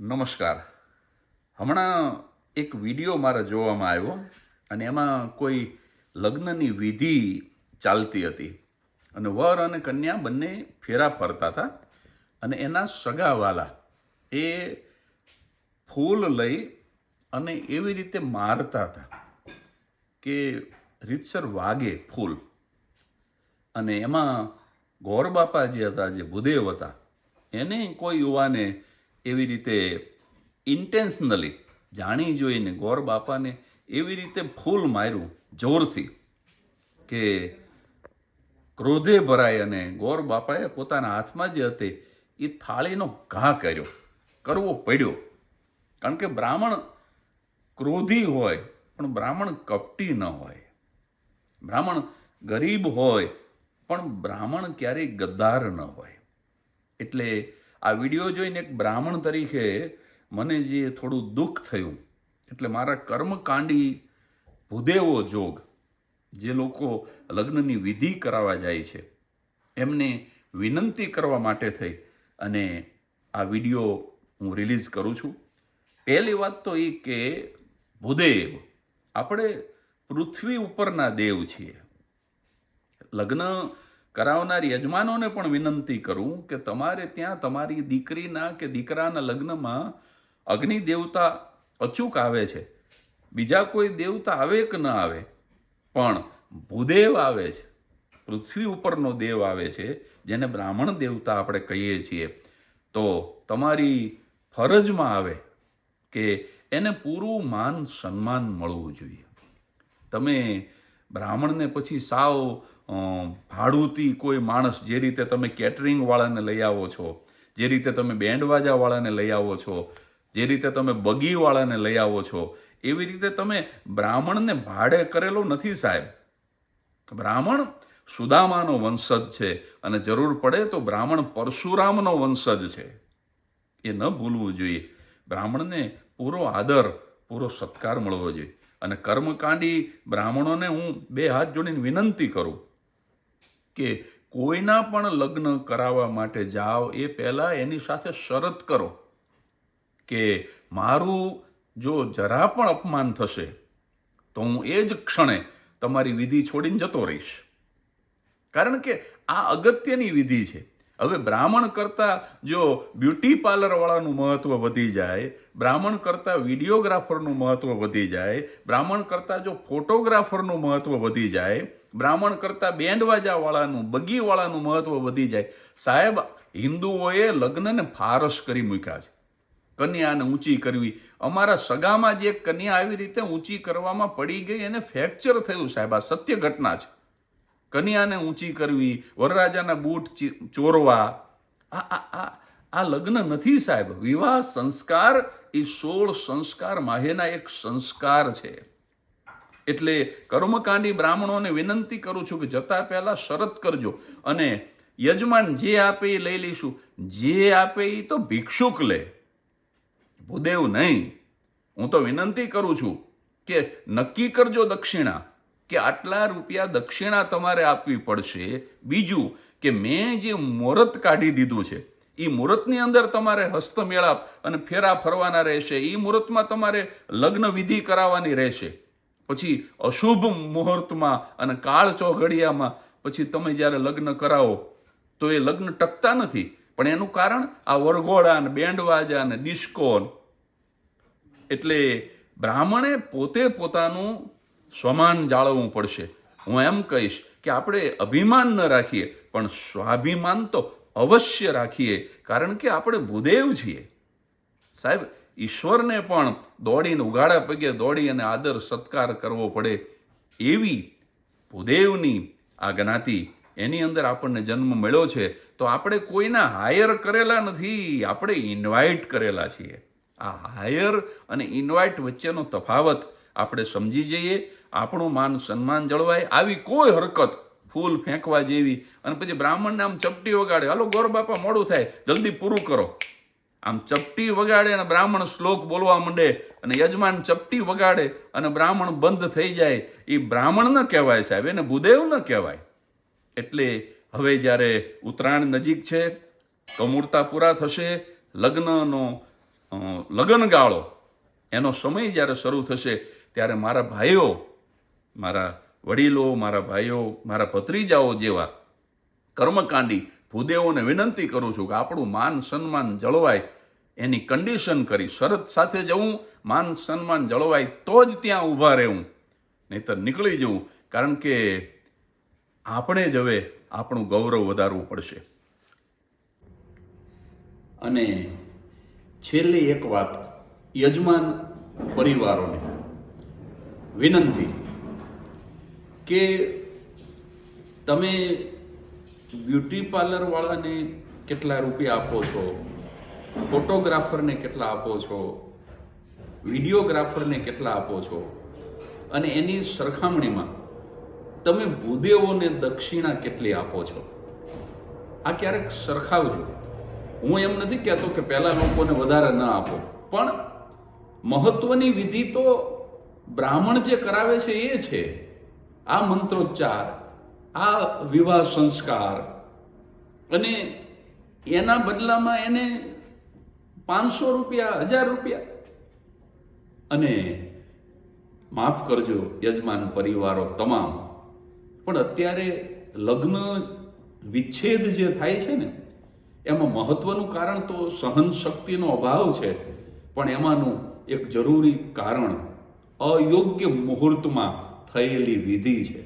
નમસ્કાર. હમણાં એક વીડિયો મારે જોવામાં આવ્યો અને એમાં કોઈ લગ્નની વિધિ ચાલતી હતી અને વર અને કન્યા બંને ફેરા ફરતા હતા અને એના સગાવાલા એ ફૂલ લઈ અને એવી રીતે મારતા હતા કે રીતસર વાગે ફૂલ. અને એમાં ગોરબાપા જે હતા, જે ભૂદેવ હતા, એને કોઈ યુવાને એવી રીતે ઇન્ટેન્શનલી જાણી જોઈને ગોર બાપાને એવી રીતે ફૂલ માર્યું જોરથી કે ક્રોધે ભરાય અને ગોર બાપાએ પોતાના હાથમાં જે હતી એ થાળીનો ઘા કર્યો, કરવો પડ્યો. કારણ કે બ્રાહ્મણ ક્રોધી હોય, પણ બ્રાહ્મણ કપટી ન હોય. બ્રાહ્મણ ગરીબ હોય, પણ બ્રાહ્મણ ક્યારેય ગદ્દાર ન હોય. એટલે આ વીડિયો જોઈને એક બ્રાહ્મણ તરીકે મને જે થોડું દુઃખ થયું, એટલે મારા કર્મકાંડી ભૂદેવો જોગ, જે લોકો લગ્નની વિધિ કરાવવા જાય છે, એમને વિનંતી કરવા માટે થઈ અને આ વીડિયો હું રિલીઝ કરું છું. પહેલી વાત તો એ કે ભૂદેવ, આપણે પૃથ્વી ઉપરના દેવ છીએ. લગ્ન કરાવનાર યજમાનોને પણ વિનંતી કરું કે તમારે ત્યાં તમારી દીકરીના કે દીકરાના લગ્નમાં અગ્નિ દેવતા અચૂક આવે છે. બીજા કોઈ દેવતા આવે કે ન આવે? પણ ભૂદેવ આવે છે. પૃથ્વી ઉપરનો દેવ આવે છે, જેને બ્રાહ્મણ દેવતા આપણે કહીએ છીએ. તો તમારી ફરજમાં આવે કે એને પૂરું માન સન્માન મળવું જોઈએ. તમે બ્રાહ્મણને પછી સાવ ભાડુતી કોઈ માણસ જે રીતે તમે કેટરિંગવાળાને લઈ આવો છો, જે રીતે તમે બેન્ડવાજાવાળાને લઈ આવો છો, જે રીતે તમે બગીવાળાને લઈ આવો છો, એવી રીતે તમે બ્રાહ્મણને ભાડે કરેલો નથી સાહેબ. બ્રાહ્મણ સુદામાનો વંશજ છે અને જરૂર પડે તો બ્રાહ્મણ પરશુરામનો વંશજ છે. એ ન ભૂલવું જોઈએ. બ્રાહ્મણને પૂરો આદર, પૂરો સત્કાર મળવો જોઈએ. અને કર્મકાંડી બ્રાહ્મણોને હું બે હાથ જોડીને વિનંતી કરું. કે કોઈના પણ લગ્ન કરાવવા માટે જાઓ, એ પહેલાં એની સાથે શરત કરો કે મારું જો જરા પણ અપમાન થશે, તો હું એ જ ક્ષણે તમારી વિધિ છોડીને જતો રહીશ. કારણ કે આ અગત્યની વિધિ છે. હવે બ્રાહ્મણ કરતાં જો બ્યુટી પાર્લરવાળાનું મહત્ત્વ વધી જાય, બ્રાહ્મણ કરતાં વિડીયોગ્રાફરનું મહત્ત્વ વધી જાય, બ્રાહ્મણ કરતાં જો ફોટોગ્રાફરનું મહત્ત્વ વધી જાય બ્રાહ્મણ કરતાં બેન્ડવાજાવાળાનું બગીવાળાનું મહત્ત્વ વધી જાય. સાહેબ, હિન્દુઓએ લગ્નને ફારસ કરી મૂક્યા છે. કન્યાને ઊંચી કરવી. અમારા સગામાં જે કન્યા આવી રીતે ઊંચી કરવામાં પડી ગઈ, એને ફ્રેક્ચર થયું સાહેબ. આ સત્ય ઘટના છે. કન્યાને ઊંચી કરવી, વરરાજાના બૂટ ચોરવા. આ આ આ લગ્ન નથી સાહેબ. વિવાહ સંસ્કાર એ સોળ સંસ્કાર માહેના એક સંસ્કાર છે. એટલે કર્મકાંડી બ્રાહ્મણોને વિનંતી કરું છું કે જતા પહેલાં શરત કરજો. અને યજમાન જે આપે એ લઈ લઈશું. જે આપે એ તો ભિક્ષુક લે. ભૂદેવ નહીં. હું તો વિનંતી કરું છું કે નક્કી કરજો દક્ષિણા કે આટલા રૂપિયા દક્ષિણા તમારે આપવી પડશે. બીજું કે મેં જે મુહૂર્ત કાઢી દીધું છે એ મુહૂર્તની અંદર તમારે હસ્તમેળાપ અને ફેરા ફરવાના રહેશે. એ મુહૂર્તમાં તમારે લગ્ન વિધિ કરાવવાની રહેશે. પછી અશુભ મુહૂર્તમાં અને કાળ ચોઘડિયામાં પછી તમે જ્યારે લગ્ન કરાવો, તો એ લગ્ન ટકતા નથી. પણ એનું કારણ આ વરઘોડા ને બેન્ડવાજા ને ડિસ્કોન એટલે બ્રાહ્મણે પોતે પોતાનું સ્વમાન જાળવવું પડશે. હું એમ કહીશ કે આપણે અભિમાન ન રાખીએ, પણ સ્વાભિમાન તો અવશ્ય રાખીએ, કારણ કે આપણે ભૂદેવ છીએ. સાહેબ ઈશ્વરને પણ દોડીને ઉગાડા પગે દોડી અને આદર સત્કાર કરવો પડે એવી ભૂદેવની આ જ્ઞાતિ. એની અંદર આપણને જન્મ મળ્યો છે. તો આપણે કોઈના હાયર કરેલા નથી. આપણે ઇન્વાઇટ કરેલા છીએ. આ હાયર અને ઇન્વાઇટ વચ્ચેનો તફાવત આપણે સમજી જઈએ. આપણું માન સન્માન જળવાય. આવી કોઈ હરકત ફૂલ ફેંકવા જેવી અને પછી બ્રાહ્મણને આમ ચપટી વગાડે. હાલો ગોર બાપા, મોડું થાય. જલ્દી પૂરું કરો. આમ ચપટી વગાડે અને બ્રાહ્મણ શ્લોક બોલવા માંડે અને યજમાન ચપટી વગાડે અને બ્રાહ્મણ બંધ થઈ જાય એ બ્રાહ્મણ ન કહેવાય સાહેબ, એને ભૂદેવ ન કહેવાય. એટલે હવે જ્યારે ઉત્તરાયણ નજીક છે કમૂળતા પૂરા થશે, લગ્નનો લગ્નગાળો, એનો સમય જ્યારે શરૂ થશે, ત્યારે મારા ભાઈઓ, મારા વડીલો, મારા ભાઈઓ, મારા ભત્રીજાઓ જેવા કર્મકાંડી ભૂદેવોને વિનંતી કરું છું કે આપણું માન સન્માન જળવાય એની કન્ડિશન કરી. શરત સાથે જવું માન સન્માન જળવાય તો જ ત્યાં ઊભા રહેવું. નહીતર નીકળી જવું. કારણ કે આપણે જ હવે આપણું ગૌરવ વધારવું પડશે. અને છેલ્લી એક વાત યજમાન પરિવારોને. વિનંતી કે તમે બ્યુટી પાર્લરવાળાને કેટલા રૂપિયા આપો છો? ફોટોગ્રાફરને કેટલા આપો છો? વિડીયોગ્રાફરને કેટલા આપો છો? અને એની સરખામણીમાં તમે ભૂદેવોને દક્ષિણા કેટલી આપો છો? આ ક્યારેક સરખાવજો. હું એમ નથી કહેતો કે પહેલાં લોકોને વધારે ન આપો, પણ મહત્વની વિધિ તો બ્રાહ્મણ જે કરાવે છે એ છે. આ મંત્રોચ્ચાર, આ વિવાહ સંસ્કાર અને એના બદલામાં એને પાંચસો રૂપિયા, હજાર રૂપિયા. અને માફ કરજો, યજમાન પરિવારો તમામ. પણ અત્યારે લગ્ન વિચ્છેદ જે થાય છે ને, એમાં મહત્વનું કારણ તો સહન શક્તિનો અભાવ છે. પણ એમાંનું એક જરૂરી કારણ અયોગ્ય મુહૂર્તમાં થયેલી વિધિ છે.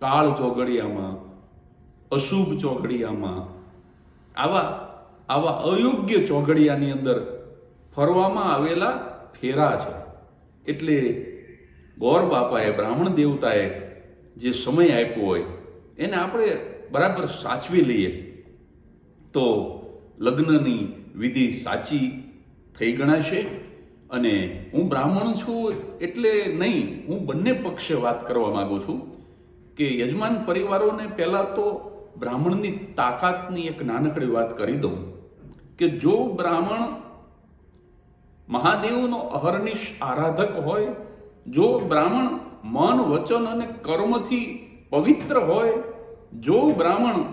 કાળ ચોઘડિયામાં, અશુભ ચોઘડિયામાં. આવા આવા અયોગ્ય ચોઘડિયાની અંદર ફરવામાં આવેલા ફેરા છે. એટલે ગોર બાપાએ, બ્રાહ્મણ દેવતાએ જે સમય આપ્યો હોય, એને આપણે બરાબર સાચવી લઈએ. તો લગ્નની વિધિ સાચી થઈ ગણાશે અને હું બ્રાહ્મણ છું એટલે નહીં, હું બંને પક્ષે વાત કરવા માગું છું કે યજમાન પરિવારોને પહેલાં તો બ્રાહ્મણની તાકાતની એક નાનકડી વાત કરી દઉં. કે જો બ્રાહ્મણ મહાદેવનો અહર્નિશ આરાધક હોય, જો બ્રાહ્મણ મન, વચન અને કર્મથી પવિત્ર હોય, જો બ્રાહ્મણ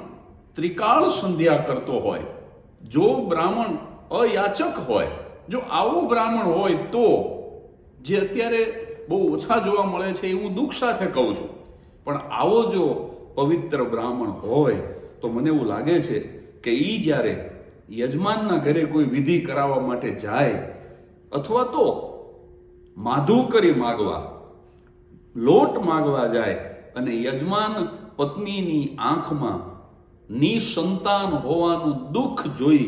ત્રિકાળ સંધ્યા કરતો હોય, જો બ્રાહ્મણ અયાચક હોય, જો આવો બ્રાહ્મણ હોય તો જે અત્યારે બહુ ઓછા જોવા મળે છે એ હું દુઃખ સાથે કહું છું. પણ આવો જો પવિત્ર બ્રાહ્મણ હોય, તો મને એવું લાગે છે કે એ જ્યારે યજમાનના ઘરે કોઈ વિધિ કરાવવા માટે જાય અથવા તો માધુ કરી માગવા, લોટ માગવા જાય અને યજમાન પત્નીની આંખમાં નિસંતાન હોવાનું દુઃખ જોઈ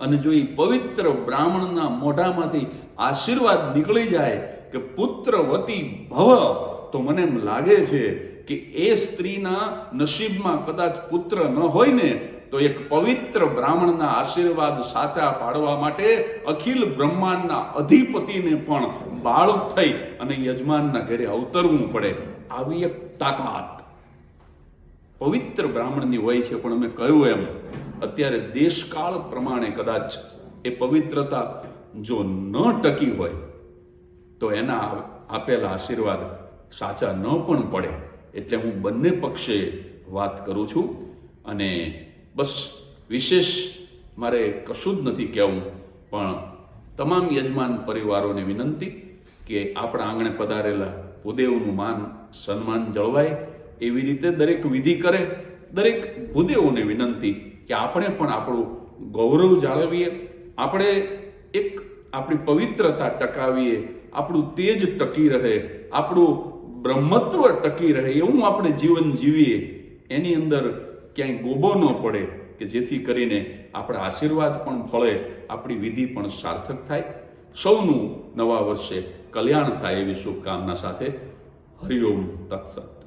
અને જો એ પવિત્ર બ્રાહ્મણના મોઢામાંથી આશીર્વાદ નીકળી જાય કે પુત્રવતી ભવ, તો મને એમ લાગે છે કે એ સ્ત્રીના નસીબમાં કદાચ પુત્ર ન હોય ને તો એક પવિત્ર બ્રાહ્મણના આશીર્વાદ સાચા પાડવા માટે અખિલ બ્રહ્માંડના અધિપતિને પણ બાળક થઈ અને યજમાનના ઘરે અવતરવું પડે આવી એક તાકાત. પવિત્ર બ્રાહ્મણની હોય છે, પણ અમે કહ્યું એમ, અત્યારે દેશકાળ પ્રમાણે કદાચ એ પવિત્રતા જો ન ટકી હોય, તો એના આપેલા આશીર્વાદ સાચા ન પણ પડે. એટલે હું બંને પક્ષે વાત કરું છું અને બસ વિશેષ મારે કશું જ નથી કહેવું, પણ તમામ યજમાન પરિવારોને વિનંતી કે આપણા આંગણે પધારેલા ભૂદેવનું માન, સન્માન જળવાય એવી રીતે દરેક વિધિ કરે, દરેક ભૂદેવોને વિનંતી કે આપણે પણ આપણું ગૌરવ જાળવીએ, આપણે એક આપણી પવિત્રતા ટકાવીએ, આપણું તેજ ટકી રહે, આપણું બ્રહ્મત્વ ટકી રહે, એવું આપણે જીવન જીવીએ. એની અંદર ક્યાંય ગોબો ન પડે કે જેથી કરીને આપણા આશીર્વાદ પણ ફળે, આપણી વિધિ પણ સાર્થક થાય. સૌનું નવા વર્ષે કલ્યાણ થાય એવી શુભકામના સાથે હરિઓમ તત્સત.